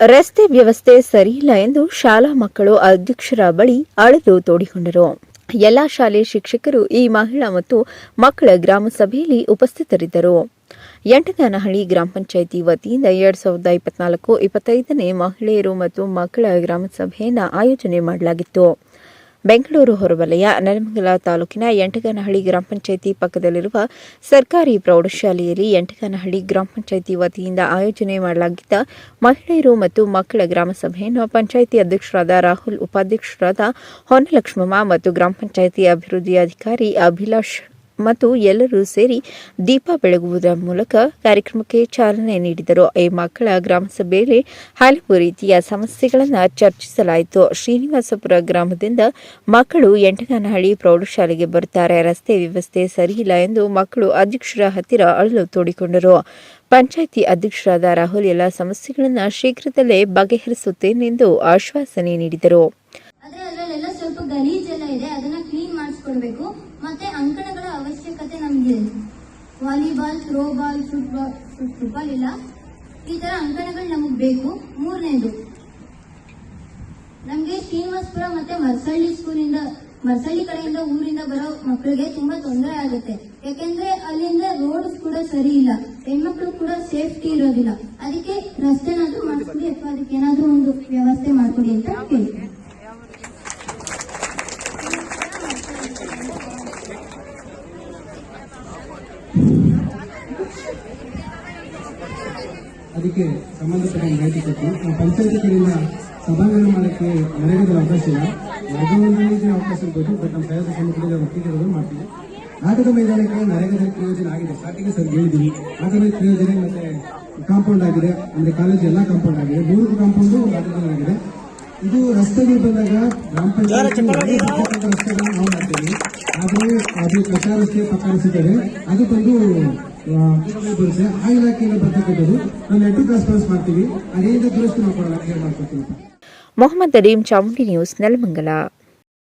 ರಸ್ತೆ ವ್ಯವಸ್ಥೆ ಸರಿಯಿಲ್ಲ ಎಂದು ಶಾಲಾ ಮಕ್ಕಳು ಅಧ್ಯಕ್ಷರ ಬಳಿ ಅಳೆದು ತೋಡಿಕೊಂಡರು. ಎಲ್ಲಾ ಶಾಲೆ ಶಿಕ್ಷಕರು, ಈ ಮಹಿಳಾ ಮತ್ತು ಮಕ್ಕಳ ಗ್ರಾಮ ಸಭೆಯಲ್ಲಿ ಉಪಸ್ಥಿತರಿದ್ದರು. ಎಂಟನಹಳ್ಳಿ ಗ್ರಾಮ ಪಂಚಾಯಿತಿ ವತಿಯಿಂದ ಎರಡ್ ಸಾವಿರದ ಇಪ್ಪತ್ನಾಲ್ಕು, ಇಪ್ಪತ್ತೈದನೇ ಮಹಿಳೆಯರು ಮತ್ತು ಮಕ್ಕಳ ಗ್ರಾಮ ಸಭೆಯನ್ನು ಆಯೋಜನೆ ಮಾಡಲಾಗಿತ್ತು. ಬೆಂಗಳೂರು ಹೊರವಲಯ ನೆಲಮಂಗಲ ತಾಲೂಕಿನ ಎಂಟಗನಹಳ್ಳಿ ಗ್ರಾಮ ಪಂಚಾಯಿತಿ ಪಕ್ಕದಲ್ಲಿರುವ ಸರ್ಕಾರಿ ಪ್ರೌಢಶಾಲೆಯಲ್ಲಿ ಎಂಟಗನಹಳ್ಳಿ ಗ್ರಾಮ ಪಂಚಾಯಿತಿ ವತಿಯಿಂದ ಆಯೋಜನೆ ಮಾಡಲಾಗಿದ್ದ ಮಹಿಳೆಯರು ಮತ್ತು ಮಕ್ಕಳ ಗ್ರಾಮ ಸಭೆಯನ್ನು ಪಂಚಾಯಿತಿ ಅಧ್ಯಕ್ಷರಾದ ರಾಹುಲ್, ಉಪಾಧ್ಯಕ್ಷರಾದ ಹೊನ್ನಲಕ್ಷ್ಮಮ್ಮ ಮತ್ತು ಗ್ರಾಮ ಪಂಚಾಯಿತಿ ಅಭಿವೃದ್ಧಿ ಅಧಿಕಾರಿ ಅಭಿಲಾಷ್ ಮತ್ತು ಎಲ್ಲರೂ ಸೇರಿ ದೀಪ ಬೆಳಗುವುದರ ಮೂಲಕ ಕಾರ್ಯಕ್ರಮಕ್ಕೆ ಚಾಲನೆ ನೀಡಿದರು. ಈ ಮಕ್ಕಳ ಗ್ರಾಮಸಭೆಯಲ್ಲಿ ಹಲವು ರೀತಿಯ ಸಮಸ್ಯೆಗಳನ್ನು ಚರ್ಚಿಸಲಾಯಿತು. ಶ್ರೀನಿವಾಸಪುರ ಗ್ರಾಮದಿಂದ ಮಕ್ಕಳು ಎಂಟನಹಳ್ಳಿ ಪ್ರೌಢಶಾಲೆಗೆ ಬರುತ್ತಾರೆ ರಸ್ತೆ ವ್ಯವಸ್ಥೆ ಸರಿಯಿಲ್ಲ ಎಂದು ಮಕ್ಕಳು ಅಧ್ಯಕ್ಷರ ಹತ್ತಿರ ಅಳಲು ತೋಡಿಕೊಂಡರು. ಪಂಚಾಯಿತಿ ಅಧ್ಯಕ್ಷರಾದ ರಾಹುಲ್ ಎಲ್ಲ ಸಮಸ್ಯೆಗಳನ್ನು ಶೀಘ್ರದಲ್ಲೇ ಬಗೆಹರಿಸುತ್ತೇನೆಂದು ಆಶ್ವಾಸನೆ ನೀಡಿದರು. ಸ್ವಲ್ಪ ಗಲೀಜೆಲ್ಲ ಇದೆ, ಅದನ್ನ ಕ್ಲೀನ್ ಮಾಡಿಸ್ಕೊಡ್ಬೇಕು ಮತ್ತೆ ಅಂಕಣಗಳ ಅವಶ್ಯಕತೆ ನಮ್ಗೆ. Volleyball throw ball football football ಇಲ್ಲ. ಈ ತರ ಅಂಕಣಗಳು ನಮಗ್ ಬೇಕು. ಮೂರನೇದು, ನಮ್ಗೆ ಶ್ರೀನಿವಾಸಪುರ ಮತ್ತೆ ಮರ್ಸಳ್ಳಿ ಸ್ಕೂಲಿಂದ, ಮರ್ಸಳ್ಳಿ ಕಡೆಯಿಂದ ಊರಿಂದ ಬರೋ ಮಕ್ಕಳಿಗೆ ತುಂಬಾ ತೊಂದರೆ ಆಗುತ್ತೆ. ಯಾಕೆಂದ್ರೆ ಅಲ್ಲಿಂದ ರೋಡ್ ಕೂಡ ಸರಿ ಇಲ್ಲ. ಹೆಣ್ಮಕ್ಳು ಕೂಡ ಸೇಫ್ಟಿ ಇರೋದಿಲ್ಲ. ಅದಕ್ಕೆ ರಸ್ತೆನಾದ್ರೂ ಮಾಡಿಸ್ಕೊಡಿ, ಅಥವಾ ಅದಕ್ಕೆ ಏನಾದ್ರೂ ಒಂದು ವ್ಯವಸ್ಥೆ ಮಾಡ್ಕೊಡಿ ಅಂತ ಕೇಳ್ತೀನಿ ಅದಕ್ಕೆ ಸಂಬಂಧಪಟ್ಟ ಮಾಹಿತಿ ಕೊಟ್ಟು ಪಂಚಾಯತಿ ಕಡೆಯಿಂದ ಸಭಾಂಗಣ ಮಾಡಕ್ಕೆ ನರೇಗಾದಲ್ಲಿ ಅವಕಾಶ ಇಲ್ಲ. ವರ್ಗಾವಣೆಗೆ ಅವಕಾಶ ಇರ್ಬೋದು ಬಟ್ ನಮ್ಮ ಪ್ರಯತ್ನ ಸಮಿತಿಯಲ್ಲಿ ಇರೋದು ಮಾಡ್ತೀವಿ. ನಾಟಕ ಮೈದಾನಕ್ಕೆ ನರೇಗದ ಪ್ರಯೋಜನ ಆಗಿದೆ. ಸ್ಟಾರ್ಟಿಂಗ್ ಸರ್ ಹೇಳಿದ್ದೀನಿ ಆಟದ ಪ್ರಯೋಜನ ಮತ್ತೆ ಕಾಂಪೌಂಡ್ ಆಗಿದೆ. ಅಂದ್ರೆ ಕಾಲೇಜ್ ಎಲ್ಲ ಕಾಂಪೌಂಡ್ ಆಗಿದೆ. ಮೂರು ಕಾಂಪೌಂಡು ಆಟದ ಆಗಿದೆ ಇದು ರಸ್ತೆಗಳು ಬಂದಾಗ ಗ್ರಾಮ ಪಂಚಾಯತ್ ರಸ್ತೆಗಳನ್ನ ನಾವು ಮಾಡ್ತೀವಿ. ಆದರೆ ಅದು ಕಚ್ಚಾ ರಸ್ತೆ ಪಕ್ಕ ಅದು ಬಂದು ಬರುತ್ತೆ. ಆ ಇಲಾಖೆಯಿಂದ ಬರ್ತಕ್ಕಂಥದ್ದು. ನಾವು ನೆಟ್ ಕ್ರಾಸ್ ಮಾಡ್ತೀವಿ. ಅದೇನಿದೆ ದುರಸ್ತಿ ಮಾಡ್ಕೊಳ್ಳೋಣ ಮಾಡ್ಕೊತೀವಿ ಮೊಹಮ್ಮದ್ ಅಲೀಂ ಚಾಮುಂಡಿ ನ್ಯೂಸ್ ನೆಲಮಂಗಲ.